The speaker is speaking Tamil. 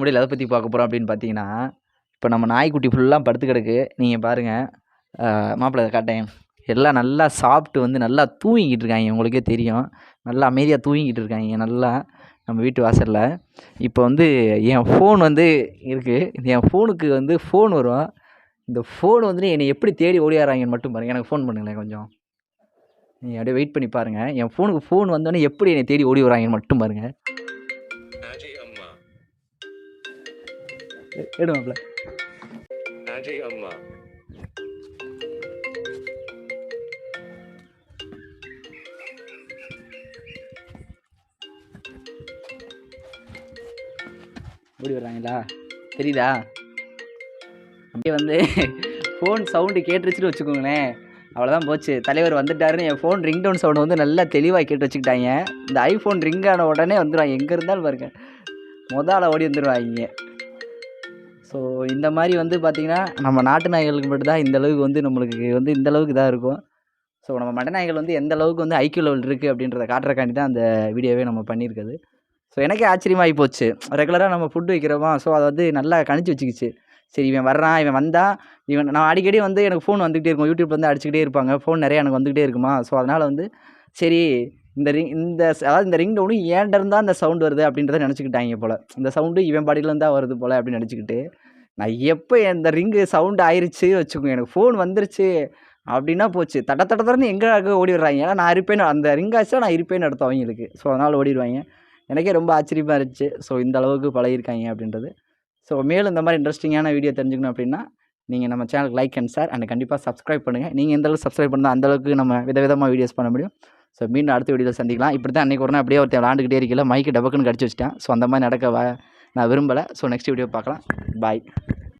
முடியல. எதை பற்றி பார்க்க போகிறோம் அப்படின்னு பார்த்தீங்கன்னா இப்போ நம்ம நாய்க்குட்டி ஃபுல்லாக படுத்து கிடக்கு. நீங்கள் பாருங்கள் மாப்பிள்ளை இதை காட்டேன். எல்லாம் நல்லா சாப்பிட்டு வந்து நல்லா தூங்கிக்கிட்டு இருக்காங்க. உங்களுக்கே தெரியும். நல்லா அமைதியாக தூங்கிக்கிட்டு இருக்காங்க. நல்லா நம்ம வீட்டு வாசலில். இப்போ வந்து என் ஃபோன் வந்து இருக்குது என் ஃபோனுக்கு வந்து ஃபோன் வரும். இந்த ஃபோன் வந்து என்னை எப்படி தேடி ஓடியாராங்கன்னு மட்டும் பாருங்கள் எனக்கு ஃபோன் பண்ணுங்களேன் கொஞ்சம். நீங்கள் அப்படியே வெயிட் பண்ணி பாருங்கள் என் ஃபோனுக்கு ஃபோன் வந்தோடனே எப்படி என்னை தேடி ஓடி வராங்கன்னு மட்டும் பாருங்கள் எடு மாப்பிள்ள Aji Amma. ஓடி வர்றாங்களா தெரியுதா அப்படியே வந்து ஃபோன் சவுண்டு கேட்டுருச்சுன்னு வச்சுக்கோங்களேன் அவ்வளோதான் போச்சு தலைவர் வந்துட்டாருன்னு என் ஃபோன் ரிங் டவுன் சவுண்டு வந்து நல்லா தெளிவாக கேட்டு வச்சுக்கிட்டாங்க இந்த ஐஃபோன் ரிங் ஆன உடனே வந்துடுவாங்க எங்கே இருந்தாலும் பாருங்க மொதல ஓடி வந்துடுவாங்க ஸோ இந்த மாதிரி வந்து பார்த்திங்கன்னா நம்ம நாட்டு நாய்களுக்கு மட்டும்தான் இந்த அளவுக்கு வந்து நம்மளுக்கு வந்து இந்த அளவுக்கு இதாக இருக்கும். ஸோ நம்ம மட்ட நாய்கள் வந்து எந்த அளவுக்கு வந்து ஐக்கியூ லெவல் இருக்குது அப்படின்றத காட்டுறக்காண்டி தான் அந்த வீடியோவே நம்ம பண்ணியிருக்குது. ஸோ எனக்கே ஆச்சரியமாகி போச்சு. ரெகுலராக நம்ம ஃபுட்டு வைக்கிறோமா? ஸோ அதை வந்து நல்லா கணிச்சு வச்சுக்கிச்சு. சரி இவன் வர்றான் இவன் வந்தால் இவன் நான் அடிக்கடி வந்து எனக்கு ஃபோன் வந்துக்கிட்டே இருக்கும். யூடியூப் வந்து அடிச்சுக்கிட்டே இருப்பாங்க. ஃபோன் நிறையா எனக்கு வந்துக்கிட்டே இருக்குமா? ஸோ அதனால் வந்து சரி இந்த ரிங் இந்த அதாவது இந்த ரிங் டவுனு ஏன்ட இருந்தால் அந்த சவுண்ட் வருது அப்படின்றத நினச்சிக்கிட்டாங்க போல். இந்த சவுண்டு இவன் பாடியிலேருந்து தான் வருது போல் அப்படின்னு நினச்சிக்கிட்டு நான் எப்போ இந்த ரிங்கு சவுண்டு ஆயிடுச்சு வச்சுக்கோங்க எனக்கு ஃபோன் வந்துருச்சு அப்படின்னா போச்சு. தட தட தடன்னு எங்கே ஓடி விடுறாங்க ஏன்னா நான் இருப்பேன் அந்த ரிங் ஆச்சுன்னா நான் இருப்பேன்னு அர்த்தம் அவங்களுக்கு. ஸோ அதனால் ஓடிடுவாங்க. எனக்கே ரொம்ப ஆச்சரியமாக இருந்துச்சு. ஸோ இந்த அளவுக்கு பழகிருக்காங்க அப்படின்றது. ஸோ மேலும் இந்த மாதிரி இன்ட்ரெஸ்டிங்கான வீடியோ தெரிஞ்சுக்கணும் அப்படின்னா நீங்கள் நம்ம சேனலுக்கு லைக் அண்ட் ஷேர் அண்ட் கண்டிப்பாக சப்ஸ்கிரைப் பண்ணுங்கள் நீங்கள் எந்த அளவுக்கு சப்ஸ்கிரைப் பண்ணால் அந்த அளவுக்கு நம்ம விதவிதமாக வீடியோஸ் பண்ண முடியும். ஸோ மீண்டும் அடுத்த வீடியோவில் சந்திக்கலாம். இப்படி தான் அன்றைக்கி ஒரு நாள் அப்படியே ஒருத்தன் விளாண்டுக்கிட்டே இருக்கல மைக்கு டபக்குன்னு கடிச்சு வச்சிட்டேன். ஸோ அந்த மாதிரி நடக்க வ- நான் விரும்பலை. ஸோ நெக்ஸ்ட் வீடியோ பார்க்கலாம். பாய்